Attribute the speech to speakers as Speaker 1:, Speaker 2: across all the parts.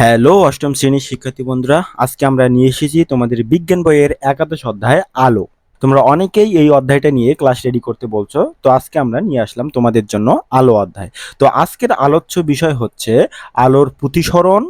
Speaker 1: Hello, অষ্টম শ্রেণির শিক্ষার্থী বন্ধুরা, আজকে আমরা নিয়ে এসেছি তোমাদের বিজ্ঞান বইয়ের একাদশ অধ্যায়, আলো। তোমরা অনেকেই এই অধ্যায়টা নিয়ে ক্লাস রেডি করতে বলছো, তো আজকে আমরা নিয়ে আসলাম তোমাদের জন্য আলো অধ্যায়। তো আজকের আলোচ্য বিষয় হচ্ছে, আলোর প্রতিসরণ,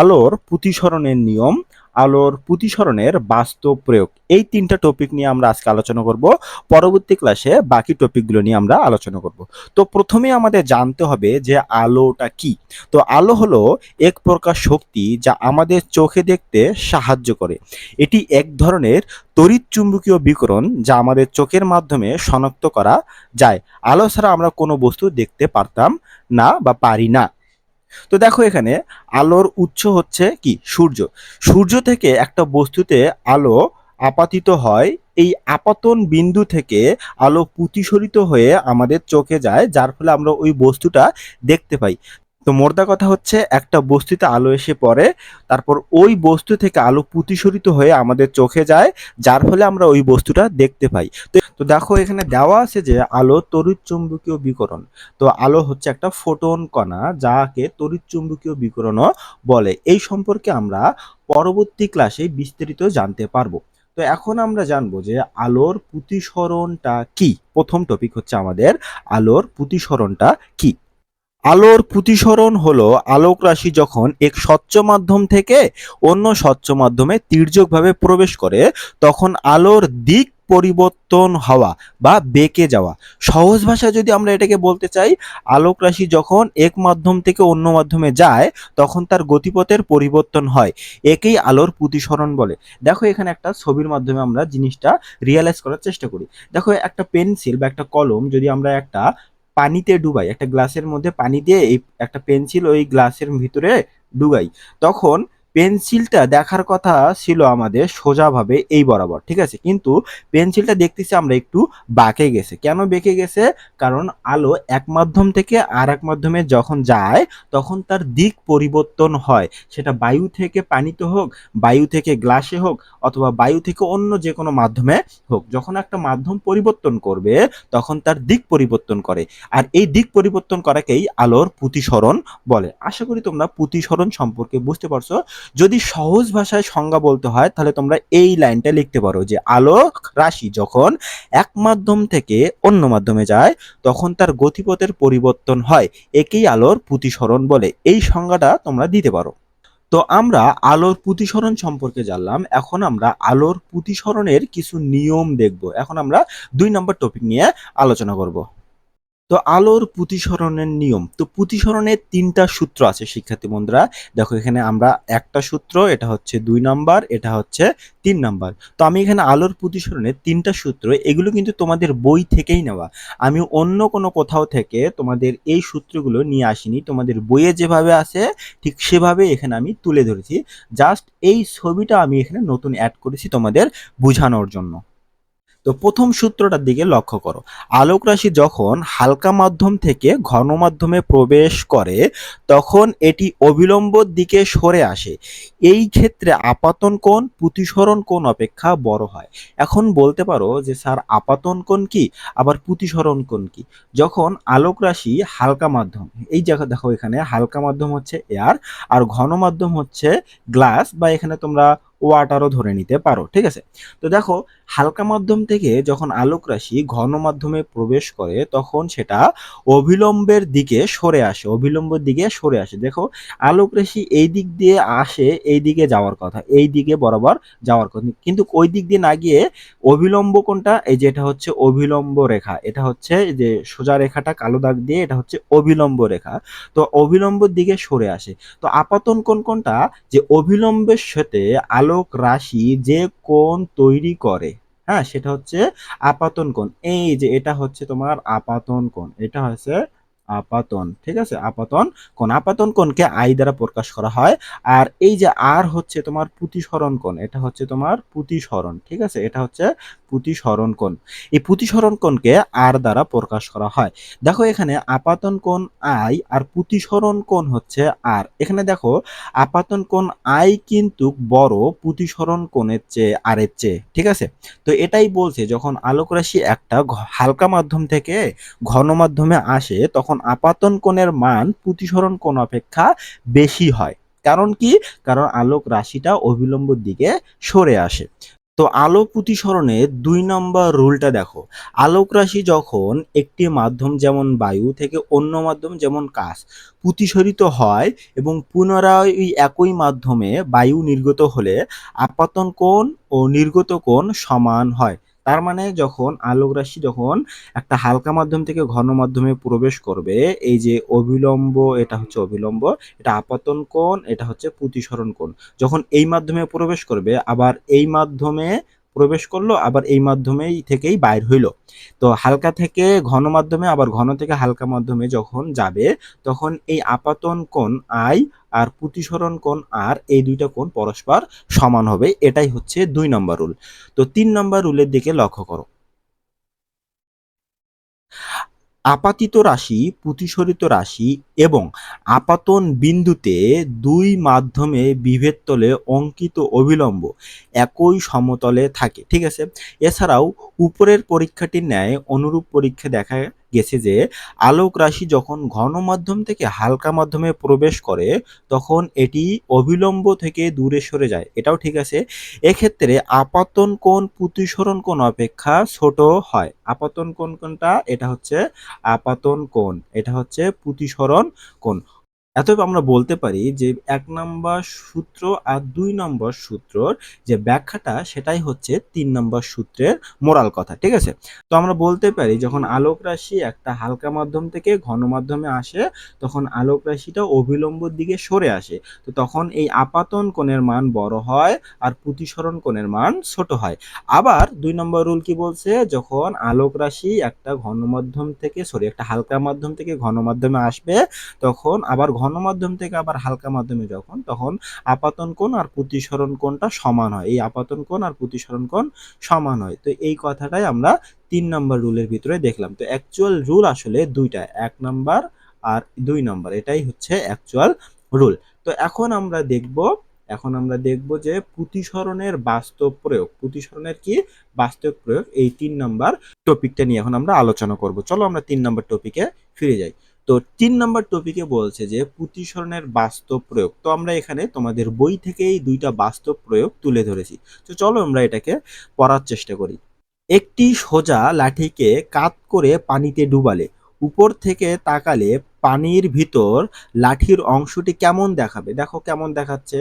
Speaker 1: আলোর প্রতিসরণের নিয়ম আলোর প্রতিসরণের বাস্তব প্রয়োগ। এই তিনটা টপিক নিয়ে আমরা আজকে আলোচনা করব। পরবর্তী ক্লাসে বাকি টপিকগুলো নিয়ে আমরা আলোচনা করব। তো প্রথমে আমাদের জানতে হবে যে আলোটা কি? তো আলো হলো এক প্রকার শক্তি যা আমাদের চোখে দেখতে সাহায্য করে। এটি এক ধরনের তড়িৎ চুম্বকীয় বিকরণ যা আমাদের চোখের মাধ্যমে শনাক্ত করা যায়। আলো ছাড়া আমরা কোনো বস্তু দেখতে পারতাম না বা পারি না। তো দেখো এখানে আলোর উৎস হচ্ছে কি? সূর্য। সূর্য থেকে একটা বস্তুতে আলো আপাতিত হয়, এই আপাতন বিন্দু থেকে আলো প্রতিসরিত হয়ে আমাদের চোখে যায়, যার ফলে আমরা ওই বস্তুটা দেখতে পাই। তো মোর্দা কথা হচ্ছে একটা বস্তুতে আলো এসে পড়ে, তারপর ওই বস্তু থেকে আলো প্রতিসরিত হয়ে আমাদের চোখে যায়, যার ফলে আমরা ওই বস্তুটা দেখতে পাই। তো দেখো এখানে দেওয়া আছে যে আলো তড়িৎ চুম্বকীয় বিকরণ। তো আলো হচ্ছে একটা ফোটন কণা যাকে তড়িৎ চুম্বকীয় বিকরণও বলে। এই সম্পর্কে আমরা পরবর্তী ক্লাসে বিস্তারিত জানতে পারব। তো এখন আমরা জানব যে আলোর প্রতিসরণটা কি? প্রথম টপিক হচ্ছে আমাদের আলোর প্রতিসরণটা কি? আলোর প্রতিসরণ হলো আলোক রাশি যখন এক স্বচ্ছ মাধ্যম থেকে অন্য স্বচ্ছ মাধ্যমে তির্যকভাবে প্রবেশ করে, তখন আলোর দিক পরিবর্তন হওয়া বা বেঁকে যাওয়া। সহজ ভাষায় যদি আমরা এটাকে বলতে চাই, আলোক রাশি যখন এক মাধ্যম থেকে অন্য মাধ্যমে যায়, তখন তার গতিপথের পরিবর্তন হয়। একেই আলোর প্রতিসরণ বলে। দেখো এখানে একটা ছবির মাধ্যমে আমরা জিনিসটা রিয়েলাইজ করার চেষ্টা করি। দেখো একটা পেন্সিল বা একটা কলম যদি আমরা একটা পানিতে ডুবাই, একটা গ্লাসের মধ্যে পানি দিয়ে এই একটা পেন্সিল ওই গ্লাসের ভিতরে ডুবাই। তখন পেন্সিলটা দেখার কথা ছিল আমাদের সোজাভাবে এই বরাবর, ঠিক আছে? কিন্তু পেন্সিলটা দেখতেছি আমরা একটু বাঁকে গেছে। কেন বেঁকে গেছে? কারণ আলো এক মাধ্যম থেকে আর এক মাধ্যমে যখন যায়, তখন তার দিক পরিবর্তন হয়। সেটা বায়ু থেকে পানিতে হোক, বায়ু থেকে গ্লাসে হোক, অথবা বায়ু থেকে অন্য যে কোনো মাধ্যমে হোক, যখন একটা মাধ্যম পরিবর্তন করবে, তখন তার দিক পরিবর্তন করে। আর এই দিক পরিবর্তন করাকেই আলোর প্রতিসরণ বলে। আশা করি তোমরা প্রতিসরণ সম্পর্কে বুঝতে পারছ। যদি সহজ ভাষায় সংজ্ঞা বলতে হয়, তাহলে তোমরা এই লাইনটা লিখতে পারো যে আলোক রাশি যখন এক মাধ্যম থেকে অন্য মাধ্যমে যায়, তখন তার গতিপথের পরিবর্তন হয়। একেই আলোর প্রতিসরণ বলে। এই সংজ্ঞাটা তোমরা দিতে পারো। তো আমরা আলোর প্রতিসরণ সম্পর্কে জানলাম। এখন আমরা আলোর প্রতিসরণের কিছু নিয়ম দেখব। এখন আমরা দুই নম্বর টপিক নিয়ে আলোচনা করব। তো আলোর প্রতিসরণের নিয়ম। তো প্রতিসরণের তিনটা সূত্র আছে, শিক্ষার্থী বন্ধুরা। দেখো, এখানে আমরা একটা সূত্র, এটা হচ্ছে দুই নাম্বার, এটা হচ্ছে তিন নাম্বার। তো আমি এখানে আলোর প্রতিসরণের তিনটা সূত্র, এগুলো কিন্তু তোমাদের বই থেকেই নেওয়া। আমি অন্য কোনো কোথাও থেকে তোমাদের এই সূত্রগুলো নিয়ে আসিনি। তোমাদের বইয়ে যেভাবে আছে, ঠিক সেভাবে এখানে আমি তুলে ধরেছি। জাস্ট এই ছবিটা আমি এখানে নতুন অ্যাড করেছি তোমাদের বোঝানোর জন্য। তো প্রথম সূত্রটার দিকে লক্ষ্য করো। আলোক রাশি যখন হালকা মাধ্যম থেকে ঘন মাধ্যমে প্রবেশ করে, তখন এটি অবিলম্বর দিকে সরে আসে। এই ক্ষেত্রে আপাতন কোণ, প্রতিসরণ কোণ অপেক্ষা বড় হয়। এখন বলতে পারো যে, স্যার, আপাতন কোণ কি? আবার প্রতিসরণ কোণ কি? যখন আলোক রাশি হালকা মাধ্যম, এই জায়গা দেখো এখানে হালকা মাধ্যম হচ্ছে এয়ার আর ঘন মাধ্যম হচ্ছে গ্লাস বা এখানে তোমরা ওয়াটারও ধরে নিতে পারো, ঠিক আছে? তো দেখো, হালকা মাধ্যম থেকে যখন আলোক রাশি ঘন মাধ্যমে প্রবেশ করে, তখন সেটা অভিলম্বের দিকে সরে আসে, অবিলম্বের দিকে সরে আসে। দেখো, আলোক রাশি এই দিক দিয়ে আসে, এই দিকে যাওয়ার কথা, এই দিকে বরাবর যাওয়ার কথা। কিন্তু ওই দিক দিয়ে না গিয়ে অবিলম্ব কোনটা? এই যে এটা হচ্ছে অভিলম্ব রেখা, এটা হচ্ছে যে সোজা রেখাটা কালো দাগ দিয়ে এটা হচ্ছে অবিলম্ব রেখা। তো অবিলম্বর দিকে সরে আসে। তো আপাতন কোন কোনটা? যে অভিলম্বের সাথে আলোক রাশি যে কোন তৈরি করে হ্যাঁ সেটা হচ্ছে আপাতন কোণ। এই যে এটা হচ্ছে তোমার আপাতন কোণ, এটা হচ্ছে আপাতন, ঠিক আছে? আপাতন কোণ, আপাতন কোণকে আই দ্বারা প্রকাশ করা হয়। আর এই যে আর হচ্ছে তোমার প্রতিসরণ কোণ, এটা হচ্ছে তোমার প্রতিসরণ, ঠিক আছে? এটা হচ্ছে প্রতিসরণ কোণ। এই প্রতিসরণ কোণকে আর দ্বারা প্রকাশ করা হয়। দেখো এখানে আপাতন কোণ আই আর প্রতিসরণ কোণ হচ্ছে আর। এখানে দেখো, আপাতন কোণ আই কিন্তু বড়, প্রতিসরণ কোণের চেয়ে আর এর চেয়ে, ঠিক আছে? তো এটাই বলছে, যখন আলোক রাশি একটা হালকা মাধ্যম থেকে ঘন মাধ্যমে আসে, তখন আপাতন কোণের মান প্রতিসরণ কোণ অপেক্ষা বেশি হয়। কারণ কি? কারণ আলোক রাশিটা অবিলম্বর দিকে সরে আসে। তো আলো প্রতিসরণের দুই নম্বর রুলটা দেখো। আলোক রাশি যখন একটি মাধ্যম যেমন বায়ু থেকে অন্য মাধ্যম যেমন কাচ প্রতিসরিত হয় এবং পুনরায় ওই একই মাধ্যমে বায়ু নির্গত হলে আপাতন কোণ ও নির্গত কোণ সমান হয়। তার মানে যখন আলোক রাশি যখন একটা হালকা মাধ্যম থেকে ঘন মাধ্যমে প্রবেশ করবে, এই যে অবিলম্ব, এটা হচ্ছে অবিলম্ব, এটা আপাতন কোণ, এটা হচ্ছে প্রতিসরণ কোণ। যখন এই মাধ্যমে প্রবেশ করবে, আবার এই মাধ্যমে প্রবেশ করল, আবার এই মাধ্যমেই থেকেই বাইর হইল। তো হালকা থেকে ঘন মাধ্যমে, আবার ঘন থেকে হালকা মাধ্যমে যখন যাবে, তখন এই আপাতন কোণ আই আর প্রতিসরণ কোণ আর এই দুইটা কোণ পরস্পর সমান হবে। এটাই হচ্ছে দুই নম্বর রুল। তো তিন নম্বর রুলের দিকে লক্ষ্য করো। আপাতিত রাশি, প্রতিসরিত রাশি এবং আপাতন বিন্দুতে দুই মাধ্যমে বিভেদ তলে অঙ্কিত অবিলম্ব একই সমতলে থাকে, ঠিক আছে? এছাড়াও উপরের পরীক্ষাটির ন্যায় অনুরূপ পরীক্ষা দেখা গেছে যে, আলোক রাশি যখন ঘন মাধ্যম থেকে হালকা মাধ্যমে প্রবেশ করে, তখন এটি অবিলম্ব থেকে দূরে সরে যায়। এটাও ঠিক আছে। এক্ষেত্রে আপাতন কোণ প্রতিসরণ কোণ অপেক্ষা ছোট হয়। আপাতন কোণ কোনটা এটা হচ্ছে আপাতন কোণ। এটা হচ্ছে প্রতিসরণ কোণ। অতএব আমরা বলতে পারি যে এক নম্বর সূত্র আর দুই নম্বর সূত্রর যে ব্যাখ্যাটা, সেটাই হচ্ছে তিন নম্বর সূত্রের মোরাল কথা, ঠিক আছে? তো আমরা বলতে পারি যখন আলোক রাশি একটা হালকা মাধ্যম থেকে ঘন মাধ্যমে আসে, তখন আলোক রাশিটা অবিলম্বর দিকে সরে আসে। তো তখন এই আপাতন কোণের মান বড় হয় আর প্রতিসরণ কোণের মান ছোট হয়। আবার দুই নম্বর রুল কি বলছে? যখন আলোক রাশি একটা ঘন মাধ্যম থেকে, সরি, একটা হালকা মাধ্যম থেকে ঘন মাধ্যমে আসবে, তখন আবার ঘন মাধ্যম থেকে আবার হালকা মাধ্যমে যখন, তখন আপাতন কোণ আর প্রতিসরণ কোণটা সমান হয়। এই আপাতন কোণ আর প্রতিসরণ কোণ সমান হয়। তো এই কথাটাই আমরা তিন নম্বর রুলের ভিতরে দেখলাম। তো অ্যাকচুয়াল রুল আসলে দুইটা, এক নাম্বার আর দুই নম্বর। এটাই হচ্ছে অ্যাকচুয়াল রুল তো এখন আমরা দেখব, এখন আমরা দেখব যে প্রতিসরণের বাস্তব প্রয়োগ, প্রতিসরণের কি বাস্তব প্রয়োগ? এই তিন নাম্বার টপিকটা নিয়ে এখন আমরা আলোচনা করব। চলো আমরা তিন নম্বর টপিকে ফিরে যাই। তো তিন নম্বর টপিকে বলছে যে প্রতিসরণের বাস্তব প্রয়োগ। তো আমরা এখানে তোমাদের বই থেকেই দুইটা বাস্তব প্রয়োগ তুলে ধরেছি। তো চলো আমরা এটাকে পড়ার চেষ্টা করি। একটি সোজা লাঠিকে কাত করে পানিতে ডুবালে। উপর থেকে তাকালে পানির ভিতর লাঠির অংশটি কেমন দেখাবে? দেখো কেমন দেখাচ্ছে।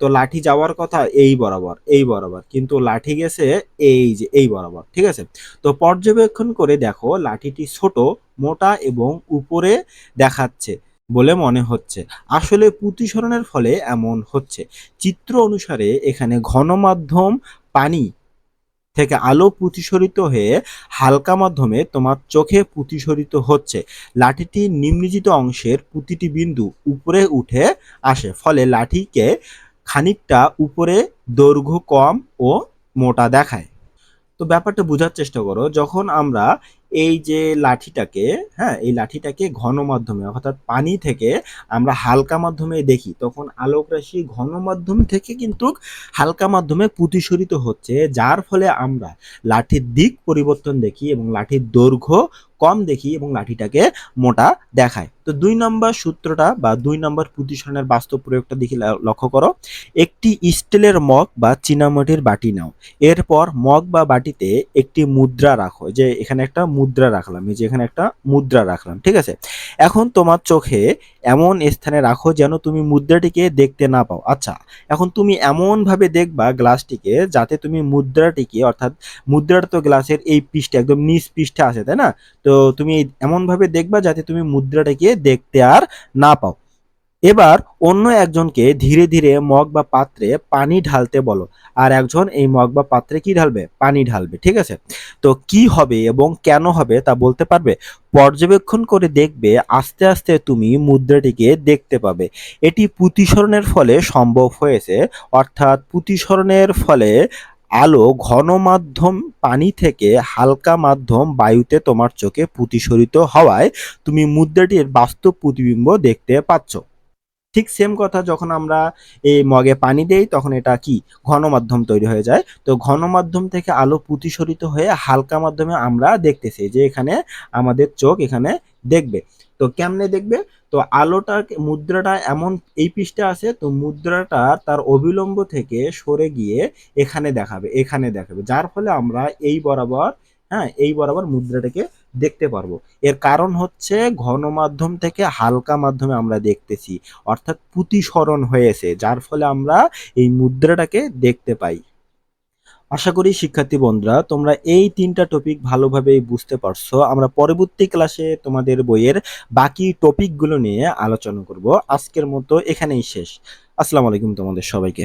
Speaker 1: তো লাঠি যাওয়ার কথা এই বরাবর এই বরাবর। কিন্তু লাঠি গেছে এই যে, এই বরাবর। ঠিক আছে? তো পর্যবেক্ষণ করে দেখো লাঠিটি ছোট মোটা এবং উপরে দেখাচ্ছে বলে মনে হচ্ছে। আসলে প্রতিসরণের ফলে এমন হচ্ছে। চিত্র অনুসারে এখানে ঘন মাধ্যম পানি থেকে আলো প্রতিসরিত হয়ে হালকা মাধ্যমে তোমার চোখে প্রতিসরিত হচ্ছে। লাঠিটির নিম্নজিত অংশের প্রতিটি বিন্দু উপরে উঠে আসে, ফলে লাঠিকে খানিকটা উপরে দৈর্ঘ্য কম ও মোটা দেখায়। তো ব্যাপারটা বোঝার চেষ্টা করো, যখন আমরা এই যে লাঠিটাকে হ্যাঁ এই লাঠিটাকে ঘন মাধ্যমে, অর্থাৎ পানি থেকে আমরা হালকা মাধ্যমে দেখি, তখন আলোক রাশি ঘন মাধ্যম থেকে কিন্তু হালকা মাধ্যমে প্রতিসরিত হচ্ছে, যার ফলে আমরা লাঠির দিক পরিবর্তন দেখি এবং লাঠির দৈর্ঘ্য কম দেখি এবং লাঠিটাকে মোটা দেখায়। তো দুই নম্বর সূত্রটা বা দুই নম্বর প্রতিসরণের বাস্তব প্রয়োগটা দেখি লক্ষ্য করো। একটি স্টিলের মগ বা চীনামাটির বাটি নাও। এরপর মগ বা বাটিতে একটি মুদ্রা রাখো। যে এখানে একটা মুদ্রা রাখলাম যে এখানে একটা মুদ্রা রাখলাম, ঠিক আছে? এখন তোমার চোখে এমন স্থানে রাখো যেন তুমি মুদ্রাটিকে দেখতে না পাও। আচ্ছা এখন তুমি এমন ভাবে দেখবা গ্লাসটিকে যাতে তুমি মুদ্রাটিকে, অর্থাৎ মুদ্রাটা তো গ্লাসের এই পৃষ্ঠে, একদম নিচ পৃষ্ঠে আছে, তাই না? তো তুমি এমন ভাবে দেখবা যাতে তুমি মুদ্রাটাকে দেখতে আর না পাও। এবার অন্য একজনকে ধীরে ধীরে মগ বা পাত্রে পানি ঢালতে বলো আর একজন এই মগ বা পাত্রে কি ঢালবে? পানি ঢালবে, ঠিক আছে? তো কি হবে এবং কেন হবে তা বলতে পারবে? পর্যবেক্ষণ করে দেখবে আস্তে আস্তে তুমি মুদ্রাটিকে দেখতে পাবে। এটি প্রতিসরণের ফলে সম্ভব হয়েছে, অর্থাৎ প্রতিসরণের ফলে আলো ঘন মাধ্যম পানি থেকে হালকা মাধ্যম বায়ুতে তোমার চোখে প্রতিসরিত হওয়ায় তুমি মুদ্রাটির বাস্তব প্রতিবিম্ব দেখতে পাচ্ছ। ঠিক সেম কথা যখন আমরা এই মগে পানি দেই, তখন এটা কি? ঘন মাধ্যম তৈরি হয়ে যায়। তো ঘন মাধ্যম থেকে আলো প্রতিসরিত হয়ে হালকা মাধ্যমে আমরা দেখতেছি যে এখানে আমাদের চোখ এখানে দেখবে। তো কেমনে দেখবে? তো আলোটা মুদ্রাটা এমন এই পৃষ্ঠে আছে, তো মুদ্রাটা তার অবিলম্ব থেকে সরে গিয়ে এখানে দেখাবে এখানে দেখাবে। যার ফলে আমরা এই বরাবর হ্যাঁ এই বরাবর মুদ্রাটাকে দেখতে পারব। এর কারণ হচ্ছে ঘন মাধ্যম থেকে হালকা মাধ্যমে আমরা দেখতেছি, অর্থাৎ পুতিসরণ হয়েছে, যার ফলে আমরা এই মুদ্রাটাকে দেখতে পাই। আশা করি শিক্ষার্থী বন্ধুরা, তোমরা এই তিনটা টপিক ভালোভাবে বুঝতে পারছ। আমরা পরবর্তী ক্লাসে তোমাদের বইয়ের বাকি টপিকগুলো নিয়ে আলোচনা করব। আজকের মতো এখানেই শেষ। আসসালামু আলাইকুম তোমাদের সবাইকে।